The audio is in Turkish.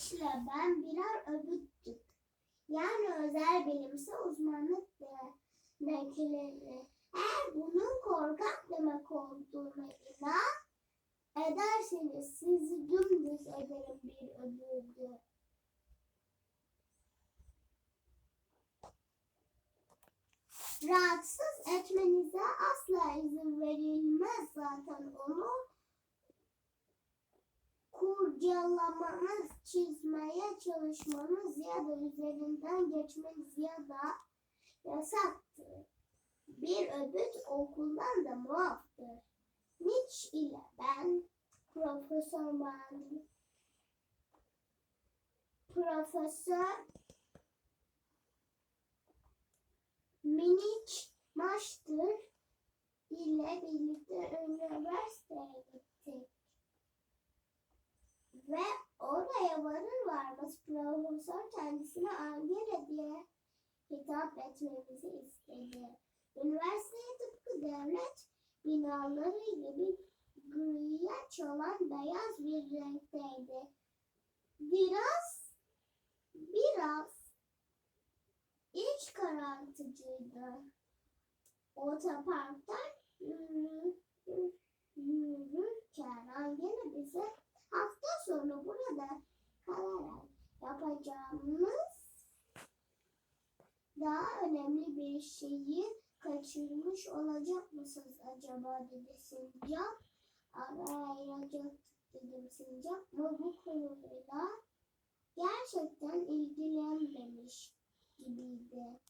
Mitch'le ben birer öbüttük. Yani özel bilimsel uzmanlık denekleri. Eğer bunun korkak demek olduğuna inan ederseniz sizi dümdüz ederim bir öbürdü. Rahatsız etmenize asla izin verilmez zaten kurcalamanız, çizmeye çalışmanız ya da üzerinden geçmeniz ya da yasaktır. Bir öbüt okuldan da muaftır. Mitch ile ben Profesör Man Profesör Minich Master ile birlikte üniversiteye gittik. Ve oraya varır varmaz profesör kendisine Angela diye hitap etmemizi istedi. Üniversiteye tıpkı devlet binaları gibi griye çalan beyaz bir renkteydi. Biraz, biraz iç karartıcıydı. Otoparktan yürü, yürürken Angela bize yapacağımız daha önemli bir şeyi kaçırmış olacak mısınız acaba dedi Sincap. Arayacaktık dedim Sincap ama bu konuyla gerçekten ilgilenmemiş gibiydi.